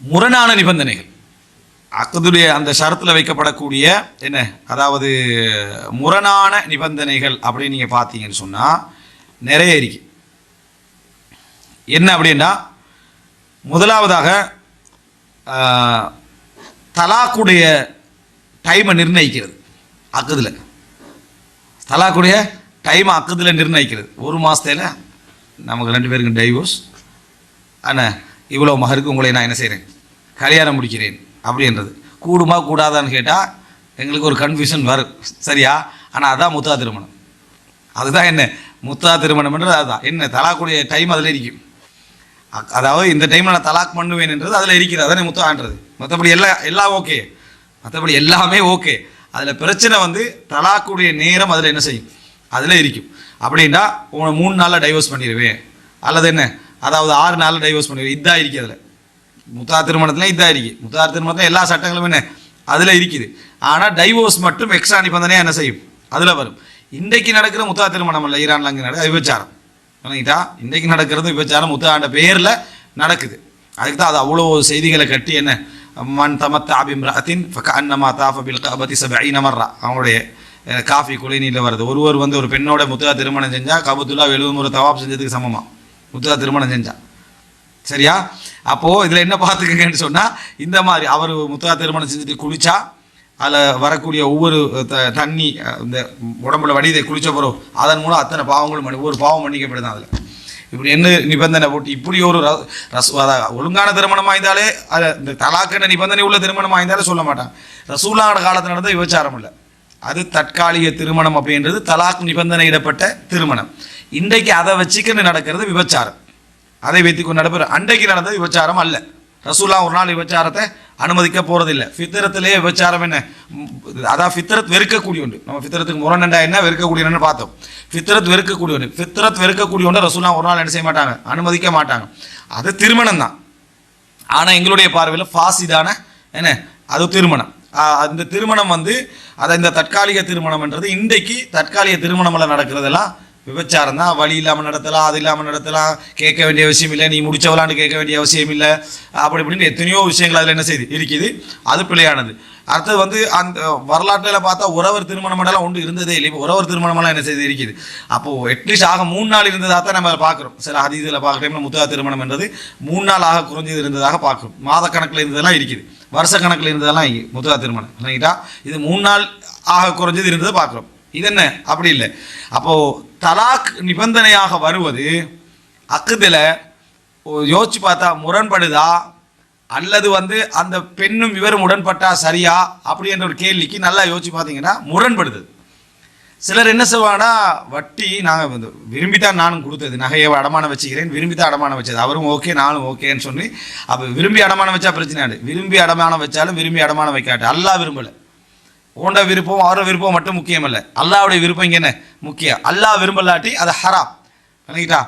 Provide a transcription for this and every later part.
முரணான நிபந்தனைகள். அக்கதுடைய அந்த ஷரத்தில் வைக்கப்படக்கூடிய என்ன? அதாவது முரணான நிபந்தனைகள் அப்படின்னு நீங்கள் பார்த்தீங்கன்னு சொன்னால் நிறைய இருக்கு. என்ன அப்படின்னா முதலாவதாக தலாக்குடைய டைமை நிர்ணயிக்கிறது அக்குதில் தலாக்குடைய டைமை அக்குதில் நிர்ணயிக்கிறது. ஒரு மாதத்தில் நமக்கு ரெண்டு பேருக்கு டைவோர்ஸ் ஆனால் இவ்வளோ மகருக்கு உங்களை நான் என்ன செய்கிறேன் கல்யாணம் முடிக்கிறேன் அப்படின்றது. கூடுமா கூடாதான்னு கேட்டால் எங்களுக்கு ஒரு கன்ஃபியூஷன் வரும். சரியா? ஆனால் அதுதான் முத்தா திருமணம். அதுதான் என்ன? முத்தா திருமணம்ன்றது அதுதான். என்ன தலாக்குடைய டைம் அதில் இருக்கும். அதாவது இந்த டைமில் நான் தலாக் பண்ணுவேன் என்றது அதில் இருக்கிறது. அதானே முத்தான்றது. மற்றபடி எல்லாம் எல்லாம் ஓகே மற்றபடி எல்லாமே ஓகே அதில் பிரச்சனை வந்து தலாக்குடைய நேரம் அதில் என்ன செய்யும்? அதில் இருக்கும். அப்படின்னா உன மூணு நாளில் டைவர்ஸ் பண்ணிடுவேன் அல்லது என்ன? அதாவது ஆறு நாளில் டைவர்ஸ் பண்ணி இதாக இருக்குது அதில். முத்தார் திருமணத்தில் இதாக இருக்குது முத்தார் திருமணத்தில் எல்லா சட்டங்களும் என்ன? அதில் இருக்குது. ஆனால் டைவோர்ஸ் மட்டும் எக்ஸ்ட்ரா நிபந்தனையாக என்ன செய்யும்? அதில் வரும். இன்றைக்கு நடக்கிற முத்தா திருமணம் இல்லை ஈரானில் அங்கே நடக்கிற விபச்சாரம். விளங்கிட்டா இன்றைக்கு நடக்கிறது விபச்சாரம். முத்தாண்ட பேரில் நடக்குது. அதுக்கு தான் அது அவ்வளோ செய்திகளை கட்டி என்ன? மன் தமத்த அபிம்ரத்தின் அன்னமா தாஃபில் கபதி சபைன மர்ரா. அவங்களுடைய காஃபி குலைநீரில் வருது. ஒருவர் வந்து ஒரு பெண்ணோட முத்தா திருமணம் செஞ்சால் கபத்துல்லா எழுபது முறை தவாப் செஞ்சதுக்கு சமமாக முத்தா திருமணம் செஞ்சான். சரியா? அப்போது இதில் என்ன பார்த்துக்கங்கன்னு சொன்னால் இந்த மாதிரி அவர் முத்தா திருமணம் செஞ்சுட்டு குளிச்சா அதில் வரக்கூடிய ஒவ்வொரு த- தண்ணி இந்த உடம்புல வடிதை குளிச்ச பிறகு அதன் மூலம் அத்தனை பாவங்களும் பண்ணி ஒவ்வொரு பாவம் மன்னிக்கப்படுதான் அதில். இப்படி என்ன நிபந்தனை போட்டு இப்படி ஒரு ர- ரசு அதாவது ஒழுங்கான திருமணம் ஆய்ந்தாலே அது இந்த தலாக்கென்ற நிபந்தனை உள்ள திருமணம் ஆய்ந்தாலே சொல்ல மாட்டாங்க ரசூலான காலத்தில் நடந்த விபச்சாரம் இல்லை. அது தற்காலிக திருமணம் அப்படின்றது தலாக் நிபந்தனையிடப்பட்ட திருமணம். இன்றைக்கு அதை வச்சுக்கின்னு நடக்கிறது விபச்சாரம். அதை வைத்துக்கொண்டு நடப்பது அன்றைக்கு நடந்த விபச்சாரம் அல்ல. ரசூலா ஒரு நாள் விபச்சாரத்தை அனுமதிக்க போறதில்லை. ஃபித்திரத்திலே விபச்சாரம் என்ன? அதான் ஃபித்ரத் வெறுக்கக்கூடிய ஒன்று. நம்ம ஃபித்திரத்துக்கு முரணண்டா என்ன? வெறுக்கக்கூடியன்னு பார்த்தோம். ஃபித்ரத் வெறுக்கக்கூடிய ஒன்று. ஃபித்ரத் வெறுக்கக்கூடிய ஒன்று ரசூலா ஒரு நாள் என்ன செய்ய மாட்டாங்க? அனுமதிக்க மாட்டாங்க. அது திருமணம் தான். ஆனால் எங்களுடைய பார்வையில் ஃபாசிதான என்ன? அது திருமணம். அந்த திருமணம் வந்து அதை இந்த தற்காலிக திருமணம்ன்றது இன்றைக்கு தற்காலிக திருமணமெல்லாம் நடக்கிறதெல்லாம் விபச்சாரம் தான் வழி இல்லாமல் நடத்தலாம் அது இல்லாமல் நடத்தலாம். கேட்க வேண்டிய அவசியம் இல்லை நீ முடிச்சவளான்னு கேட்க வேண்டிய அவசியம் இல்லை அப்படி இப்படின்னு எத்தனையோ விஷயங்கள் அதில் என்ன செய்யுது இருக்குது. அது பிழையானது. அடுத்தது வந்து அந்த வரலாற்றில் பார்த்தா உறவர் திருமணமெல்லாம் ஒன்று இருந்ததே இல்லை. இப்போ உறவர் திருமணமெல்லாம் என்ன செய்து? இருக்குது. அப்போது அட்லீஸ்ட் ஆக மூணு நாள் இருந்ததாக தான் நம்ம பார்க்குறோம். சில அதிதியில் பார்க்குற டைமில் முத்தா திருமணம் என்றது மூணு நாள் ஆக குறைஞ்சது இருந்ததாக பார்க்குறோம். மாதக்கணக்கில் இருந்ததெல்லாம் இருக்குது. வருஷ கணக்கில் இருந்ததெல்லாம் இங்கே முத்தா திருமணம். இல்லைங்களா? இது மூணு நாள் ஆக குறைஞ்சது இருந்ததை பார்க்குறோம். இது என்ன அப்படி இல்லை. அப்போது தலாக் நிபந்தனையாக வருவது அக்குதில் யோசிச்சு பார்த்தா முரண்படுதா? அல்லது வந்து அந்த பெண்ணும் இவரும் உடன்பட்டா சரியா? அப்படின்ற ஒரு கேள்விக்கு நல்லா யோசிச்சு பார்த்தீங்கன்னா முரண்படுது. சிலர் என்ன செய்வாங்கன்னா வட்டி நாங்கள் வந்து விரும்பித்தான் நானும் கொடுத்தது. நகையை அடமானம் வச்சுக்கிறேன். விரும்பித்தான் அடமானம் வச்சது. அவரும் ஓகே நானும் ஓகேன்னு சொல்லி அப்போ விரும்பி அடமானம் வச்சா பிரச்சனை விரும்பி அடமானம் வச்சாலும் விரும்பி அடமானம் வைக்காட்டு. அல்லா விரும்பலை. உண்ட விருப்பம் அவரோட விருப்பம் மட்டும் முக்கியம் இல்லை அல்லாவுடைய விருப்பம் இங்கே என்ன? முக்கியம். அல்லாஹ் விரும்பலாட்டி அது ஹராம். விளங்கிட்டா?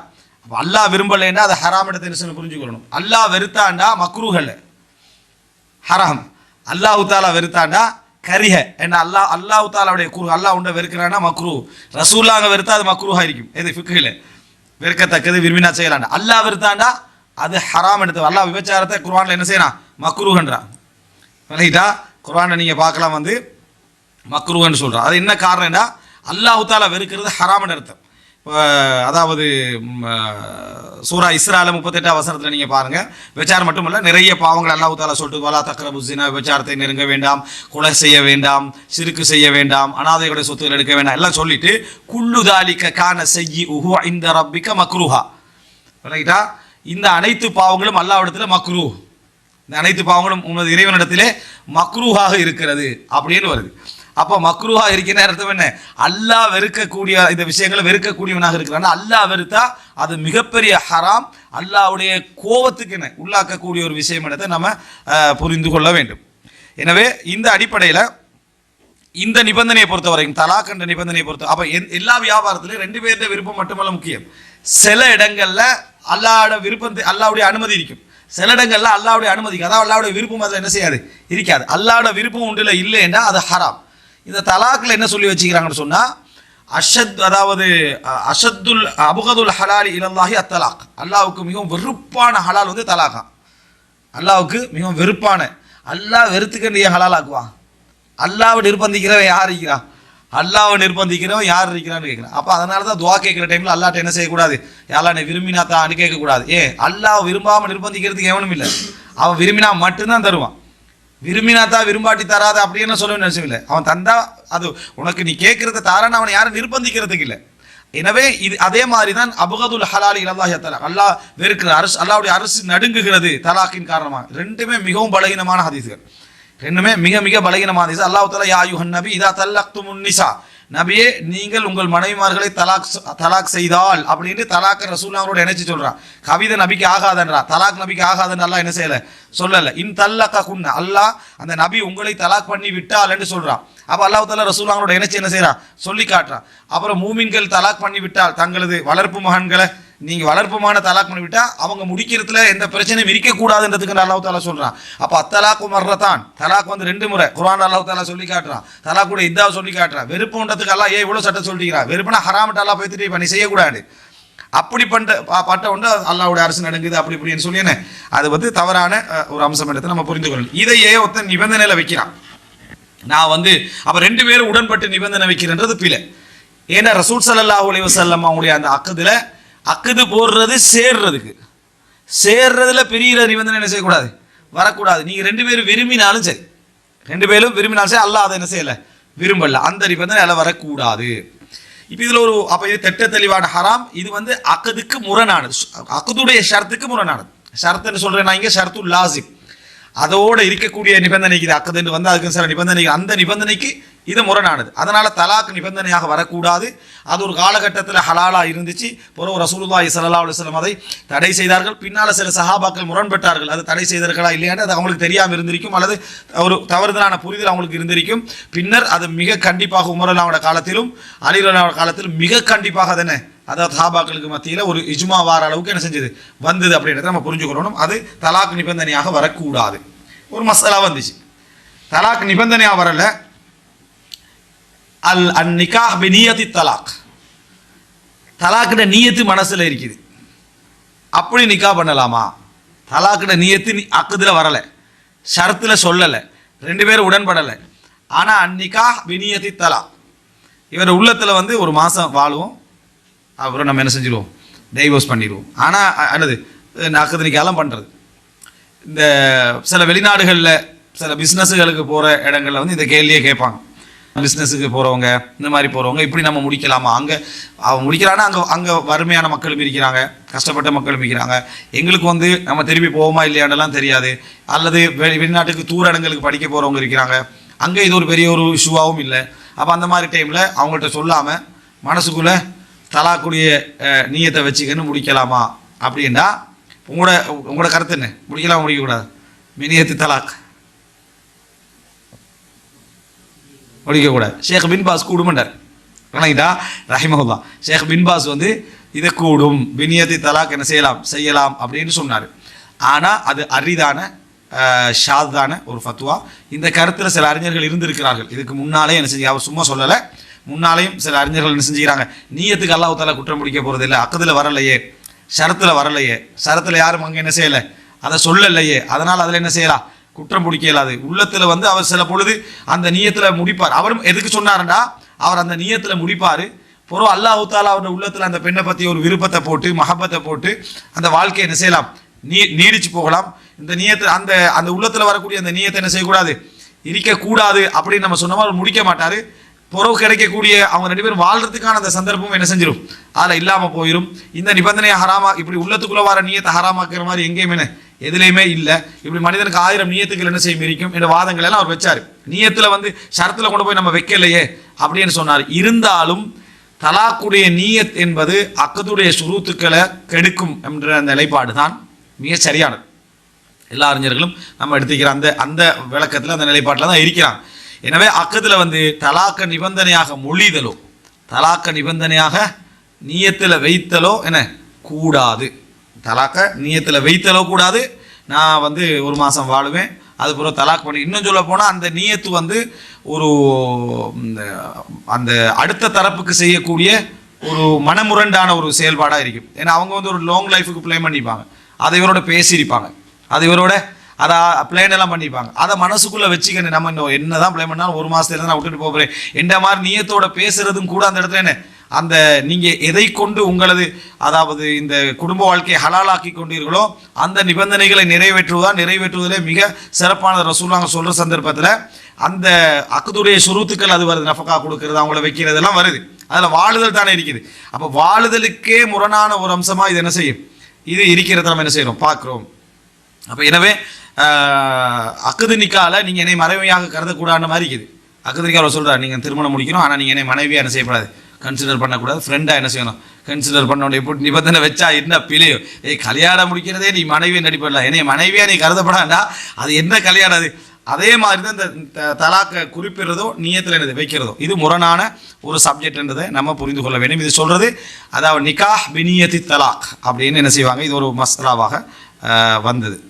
அப்போ அல்லாஹ் விரும்பலைன்னா அது ஹராம் இடத்தை என்ன புரிஞ்சுக்கணும் அல்லாஹ் வெறுத்தாண்டா மக்ரூஹல்ல. ஹராம். அல்லாஹு தாலா வெறுத்தாண்டா கரிஹ. என்ன அல்லாஹ் அல்லாஹு தாலாவுடைய குரு அல்லாஹ் உண்ட வெறுக்கிறான்னா மக்ரூ ரசூல்லாங்க வெறுத்தா அது மக்ரூஹா இருக்கும் எது ஃபிக்கில் வெறுக்கத்தக்கது விரும்பினா செய்யலாண்டா அல்லாஹ் வெறுத்தாண்டா அது ஹராம் எடுத்து அல்லாஹ் விபச்சாரத்தை குர்வானில் என்ன செய்யறான்? மக்ரூஹன்றான் விளங்கிட்டா? குர்வானை நீங்கள் பார்க்கலாம் வந்து மக்ருவன்னு சொல்றான் அது என்ன காரணம்னா அல்லாஹு வெறுக்கிறது ஹராமன் அர்த்தம். அதாவது சூரா இஸ்ரால முப்பத்தெட்டாம் வசனத்தில் நீங்கள் பாருங்கள் விபச்சாரம் மட்டுமல்ல நிறைய பாவங்கள் அல்லாஹு தாலா சொல்லிட்டு வலா தக்கரபுசினா விபச்சாரத்தை நெருங்க வேண்டாம் கொலை செய்ய வேண்டாம் சிறுக்கு செய்ய வேண்டாம் அனாதைகளுடைய சொத்துக்கள் எடுக்க வேண்டாம் எல்லாம் சொல்லிட்டு குல்லு தாலிக்க கான செய்யி உஹு இந்த ரப்பிக்க மக்ரூஹா ரைட்டா இந்த அனைத்து பாவங்களும் அல்லாவிடத்தில் மக்ரூ இந்த அனைத்து பாவங்களும் உனது இறைவனிடத்திலே மக்ரூஹாக இருக்கிறது அப்படின்னு வருது. அப்போ மக்ருஹா இருக்கிற அர்த்தம் என்ன? அல்லாஹ் வெறுக்கக்கூடிய இந்த விஷயங்களை வெறுக்கக்கூடியவனாக இருக்கிறான். அல்லாஹ் வெறுத்தா அது மிகப்பெரிய ஹராம். அல்லாஹ்வுடைய கோபத்துக்கு என்ன? உள்ளாக்கக்கூடிய ஒரு விஷயம் இடத்தை நம்ம புரிந்து கொள்ள வேண்டும். எனவே இந்த அடிப்படையில் இந்த நிபந்தனையை பொறுத்த வரைக்கும் தலாக் என்ற நிபந்தனையை பொறுத்த அப்போ எல்லா வியாபாரத்திலையும் ரெண்டு பேருடைய விருப்பம் மட்டுமல்ல முக்கியம். சில இடங்களில் அல்லாவோட விருப்பம் அல்லாவுடைய அனுமதி இருக்கும். சில இடங்களில் அல்லாவுடைய அனுமதி அதாவது அல்லாவுடைய விருப்பம் அதில் என்ன செய்யாது? இருக்காது. அல்லாவோட விருப்பம் உண்டுல இல்லைன்னா அது ஹராம். இந்த தலாக்கில் என்ன சொல்லி வச்சுக்கிறாங்கன்னு சொன்னால் அஷத் அதாவது அஷத்துல் அபுகதுல் ஹலாலி இலல்லாஹி அத்தலாக். அல்லாவுக்கு மிகவும் வெறுப்பான ஹலால் வந்து தலாகா அல்லாவுக்கு மிகவும் வெறுப்பான. அல்லாஹ் வெறுத்துக்கண்டிய ஏன் ஹலால் ஆக்குவான்? அல்லாவை நிர்பந்திக்கிறவன் யார் இருக்கிறான் அல்லாவை நிர்பந்திக்கிறவன் யார் இருக்கிறான்னு கேட்குறான் அப்போ அதனால தான் துவா கேட்குற டைமில் அல்லாட்ட என்ன செய்யக்கூடாது? யாரா விரும்பினா தான் கேட்கக்கூடாது ஏ அல்லாஹ் விரும்பாமல் நிர்பந்திக்கிறதுக்கு எவனும் இல்லை. அவன் விரும்பினா மட்டும்தான் தருவான். விரும்பினா தான் விரும்பாட்டி தராத அப்படின்னு சொல்ல நினைச்சவில்லை அவன் தந்தா அது உனக்கு நீ கேட்கறத தாரான்னு அவனை யாரும் நிர்பந்திக்கிறதுக்கு இல்லை. எனவே இது அதே மாதிரி தான் அபுகதுல் ஹலாலி இலல்லாஹி தலா அல்லாஹ் வெறுக்கிற அரசு அல்லாவுடைய அரசு நடுங்குகிறது தலாக்கின் காரணமாக. ரெண்டுமே மிகவும் பலகீனமான ஹதீஸ்கள். ரெண்டுமே மிக மிக பலகீனமான ஹதீஸ். அல்லாஹ் தலா யா நபி இதா தல்லக்துமுன் நிசா. நபியே நீங்கள் உங்கள் மனைவிமார்களை தலாக் தலாக் செய்தால் அப்படின்னு தலாக் ரசூல் ரசூல்லாவோட நினைச்சு சொல்றான். கவிதை நபிக்கு ஆகாதன்றா. தலாக் நபிக்கு ஆகாதன்னு அல்லா என்ன செய்யல? சொல்லல. இன் தல்லக்க குன்ன அல்லாஹ் அந்த நபி உங்களை தலாக் பண்ணி விட்டால்னு சொல்றான். அப்ப அல்லாஹ் தாலா ரசூல்லாவோட நினைச்சு என்ன செய்யறான் சொல்லி காட்டுறான். அப்புறம் மூமின்கள் தலாக் பண்ணி விட்டால் தங்களது வளர்ப்பு மகன்களை நீங்க வளர்ப்புமான தலாக் பண்ணிவிட்டா அவங்க முடிக்கிறதுல எந்த பிரச்சனையும் இருக்கக்கூடாதுன்றதுக்கு அல்லாஹ் தாலா சொல்றான். அப்ப அத்தலாக்கு மர்றதான் தலாக் வந்து ரெண்டு முறை குரான் அல்லாஹ் தாலா சொல்லி காட்டுறான். தலாக் கூட இதாவை சொல்லி காட்டுறான். வெறுப்புன்றதுக்கு எல்லாம் ஏன் இவ்வளவு சட்டம் சொல்லிக்கிறான்? வெறுப்புனா ஹராமட்டு அல்லாஹ் பேத்துட்டு இப்ப நீ செய்யக்கூடாது. அப்படி பண்ற பட்ட ஒன்று அல்லாஹ்வுடைய அரசு நடங்குது அப்படி இப்படின்னு சொல்லி என்ன? அது வந்து தவறான ஒரு அம்சம் எடுத்து நம்ம புரிந்து கொள்ளணும். இதையே ஒருத்தன் நிபந்தனையில் வைக்கிறான். நான் வந்து அப்போ ரெண்டு பேரும் உடன்பட்டு நிபந்தனை வைக்கிறேன்றது பிழை. ஏன்னா ரசூல் ஸல்லல்லாஹு அலி வசல்லம் அவங்களுடைய அந்த அக்கத்தில் அக்குது போடுறது சேர்றதுக்கு. சேர்றதுல பெரிய நிபந்தனை என்ன செய்யக்கூடாது? வரக்கூடாது. நீங்கள் ரெண்டு பேரும் விரும்பினாலும் சரி. ரெண்டு பேரும் விரும்பினாலும் சரி அல்லாஹ் அதை என்ன செய்யலை? விரும்பல. அந்த நிபந்தனை அதில் வரக்கூடாது. இப்போ இதில் ஒரு அப்போ இது திட்ட தெளிவான ஹராம். இது வந்து அக்கதுக்கு முரணானது. அக்கதுடைய ஷர்த்துக்கு முரணானது. ஷர்த்துன்னு சொல்கிறேன் நான் இங்கே ஷர்த்து லாசிம் அதோட இருக்கக்கூடிய நிபந்தனைக்கு இது அக்கதுன்னு வந்து அதுக்கு சில நிபந்தனை அந்த நிபந்தனைக்கு இது முரணானது. அதனால் தலாக் நிபந்தனையாக வரக்கூடாது. அது ஒரு காலகட்டத்தில் ஹலாலாக இருந்துச்சு. பிறகு ரசூலுல்லாஹி ஸல்லல்லாஹு அலுவலம் அதை தடை செய்தார்கள். பின்னால் சில சஹாபாக்கள் முரண்பட்டார்கள். அது தடை செய்தார்களா இல்லையான்னு அது அவங்களுக்கு தெரியாமல் இருந்திருக்கும். அல்லது ஒரு தவறுதலான புரிதல் அவங்களுக்கு இருந்திருக்கும். பின்னர் அது மிக கண்டிப்பாக உமரல்லாவோட காலத்திலும் அலிரல்லாவோட காலத்திலும் மிக கண்டிப்பாக அதனை அதாவது சஹாபாக்களுக்கு மத்தியில் ஒரு இஜ்மா வார அளவுக்கு என்ன செஞ்சது? வந்தது அப்படின்றத நம்ம புரிஞ்சுக்கணும் அது தலாக் நிபந்தனையாக வரக்கூடாது. ஒரு மசாலா வந்துச்சு. தலாக் நிபந்தனையாக வரல. அல் அன் நிகாஹ் பி நியதி தலாக். தலாக்கிட நீயத்து மனசில் இருக்குது. அப்படி நிக்கா பண்ணலாமா? தலாக்கிட நீயத்து நீ அக்குதில் வரலை. ஷரத்துல சொல்லலை. ரெண்டு பேரும் உடன்படலை. ஆனால் அன்னிகா வினியதி தலா இவர் உள்ளத்தில் வந்து ஒரு மாதம் வாழுவோம். அப்புறம் நம்ம என்ன செஞ்சிருவோம்? டைவோர்ஸ் பண்ணிடுவோம் ஆனால் என்னது? அக்குது நிக்காலாம் இந்த சில வெளிநாடுகளில் சில பிஸ்னஸுகளுக்கு போகிற இடங்களில் வந்து இந்த கேள்வியே கேட்பாங்க. பிஸ்னஸுக்கு போகிறவங்க இந்த மாதிரி போகிறவங்க இப்படி நம்ம முடிக்கலாமா? அங்கே அவன் முடிக்கிறான்னா அங்கே அங்கே வறுமையான மக்களும் இருக்கிறாங்க கஷ்டப்பட்ட மக்களும் இருக்கிறாங்க எங்களுக்கு வந்து நம்ம திரும்பி போவோமா இல்லையாண்டெல்லாம் தெரியாது. அல்லது வெளி வெளிநாட்டுக்கு தூர இடங்களுக்கு படிக்க போகிறவங்க இருக்கிறாங்க. அங்கே இது ஒரு பெரிய ஒரு இஷ்யூவாகவும் இல்லை. அப்போ அந்த மாதிரி டைமில் அவங்கள்ட்ட சொல்லாமல் மனசுக்குள்ளே தலாக்குடிய நீயத்தை வச்சுக்கன்னு முடிக்கலாமா? அப்படின்னா உங்களோட உங்களோட கருத்து என்ன? முடிக்கலாம் முடிக்கக்கூடாது? மினியத்து தலாக். முடிக்கக்கூடாது ஷேக் பின் பாஸ் கூடுமண்டார் வணங்கிட்டா ரஹிமஹுல்லா ஷேக் பின் பாஸ் வந்து இது கூடும் பினியத்தி தலாக் என்ன செய்யலாம் செய்யலாம் அப்படின்னு சொன்னார். ஆனால் அது அரிதான ஷாதான ஒரு ஃபத்வா. இந்த கருத்தில் சில அறிஞர்கள் இருந்திருக்கிறார்கள். இதுக்கு முன்னாலே என்ன செஞ்சு அவர் சும்மா சொல்லலை. முன்னாலேயும் சில அறிஞர்கள் என்ன செஞ்சுக்கிறாங்க. நீயத்துக்கு அல்லாஹ் குற்றம் பிடிக்க போகிறது இல்லை. அக்கத்தில் வரலையே ஷரத்தில் வரலையே ஷரத்தில் யாரும் அங்கே என்ன செய்யலை? அதை சொல்லலையே அதனால் அதில் என்ன செய்யலாம்? குற்றம் பிடிக்க இயலாது. உள்ளத்துல வந்து அவர் சில பொழுது அந்த நீயத்துல முடிப்பார். அவரும் எதுக்கு சொன்னாருன்னா அவர் அந்த நீயத்துல முடிப்பாரு. பொருள் அல்லாஹ் தாலா அவருடைய உள்ளத்துல அந்த பெண்ணை பத்தி ஒரு விருப்பத்தை போட்டு மஹப்பத்தை போட்டு அந்த வாழ்க்கையை என்ன செய்யலாம்? நீ நீடிச்சு போகலாம். இந்த நீயத்தை அந்த அந்த உள்ளத்துல வரக்கூடிய அந்த நீயத்தை என்ன செய்யக்கூடாது? இருக்கக்கூடாது அப்படின்னு நம்ம சொன்னோமா அவர் முடிக்க மாட்டாரு. புறவு கிடைக்கக்கூடிய அவங்க ரெண்டு பேரும் வாழ்றதுக்கான அந்த சந்தர்ப்பம் என்ன செஞ்சிடும் அதில் இல்லாமல் போயிடும் இந்த நிபந்தனையை ஹராமா இப்படி உள்ளத்துக்குள்ளே வர நீயத்தை ஹராமாக்குற மாதிரி எங்கேயுமே என்ன எதுலையுமே இல்லை. இப்படி மனிதனுக்கு ஆயிரம் நீயத்துக்கள் என்ன செய்யும்? இருக்கும். என்ற வாதங்கள் எல்லாம் அவர் வச்சார். நீயத்தில் வந்து சரத்தில் கொண்டு போய் நம்ம வைக்கலையே அப்படின்னு சொன்னார். இருந்தாலும் தலாக்குடைய நீயத் என்பது அக்கத்துடைய சுருத்துக்களை கெடுக்கும் என்ற அந்த நிலைப்பாடு தான் மிக சரியானது. எல்லா அறிஞர்களும் நம்ம எடுத்துக்கிற அந்த அந்த விளக்கத்தில் அந்த நிலைப்பாட்டில் தான் இருக்கிறாங்க எனவே அக்கத்தில் வந்து தலாக்க நிபந்தனையாக மொழிதலோ தலாக்க நிபந்தனையாக நீயத்தில் வைத்தலோ என்ன? கூடாது. தலாக்க. நீயத்தில் வைத்தளவு கூடாது. நான் வந்து ஒரு மாதம் வாழுவேன். அதுக்கப்புறம் தலாக் பண்ணி இன்னும் சொல்ல போனால் அந்த நீயத்து வந்து ஒரு இந்த அந்த அடுத்த தரப்புக்கு செய்யக்கூடிய ஒரு மனமுரண்டான ஒரு செயல்பாடாக இருக்கும். ஏன்னா அவங்க வந்து ஒரு லாங் லைஃபுக்கு பிளே பண்ணிப்பாங்க. அதை இவரோட பேசியிருப்பாங்க. அது இவரோட அதை பிளான் எல்லாம் பண்ணிப்பாங்க. அதை மனசுக்குள்ளே வச்சுக்கணும். நம்ம இன்னும் என்னதான் பிளே பண்ணாலும் ஒரு மாசத்துல நான் விட்டுட்டு போகிறேன் எந்த மாதிரி நீயத்தோட பேசுறதும் கூட அந்த இடத்துல என்ன? அந்த நீங்கள் எதை கொண்டு உங்களது அதாவது இந்த குடும்ப வாழ்க்கையை ஹலாலாக்கி கொண்டீர்களோ அந்த நிபந்தனைகளை நிறைவேற்றுவதா நிறைவேற்றுவதிலே மிக சிறப்பான ரசூலாங்க சொல்கிற சந்தர்ப்பத்தில் அந்த அக்குதுடைய சுருத்துக்கள் அது வருது நஃபக்கா கொடுக்கறது அவங்கள வைக்கிறதெல்லாம் வருது. அதில் வாழுதல் தானே இருக்குது. அப்போ வாழுதலுக்கே முரணான ஒரு அம்சமாக இது என்ன செய்யும்? இது இருக்கிறத நம்ம என்ன செய்கிறோம் பார்க்குறோம். அப்போ எனவே அக்குது நிக்கால நீங்கள் என்னை மறைவையாக கருதக்கூடாதுன்னு மாதிரி இருக்குது. அக்குது நிக்கால சொல்கிறார் நீங்கள் திருமணம் முடிக்கணும் ஆனால் நீங்கள் என்னை மனைவியாக என்ன செய்யக்கூடாது கன்சிடர் பண்ணக்கூடாது. ஃப்ரெண்டாக என்ன செய்யணும்? கன்சிடர் பண்ணணும். எப்படி நிபந்தனை வச்சா என்ன பிழையோ? ஏய் கல்யாணம் முடிக்கிறதே நீ மனைவியை நடிப்படலாம் என்னை மனைவியாக நீ கருதப்படாண்டா? அது என்ன கல்யாணம் அது? அதே மாதிரி தான் இந்த த- தலாக்கை குறிப்பிடுறதோ நியத்தில் என்னது? வைக்கிறதோ. இது முரணான ஒரு சப்ஜெக்ட்ன்றதை நம்ம புரிந்து கொள்ள வேண்டும். இது சொல்கிறது அதாவது நிகாஹ் பினியத்தி தலாக் அப்படின்னு என்ன செய்வாங்க? இது ஒரு மசாலாவாக வந்தது.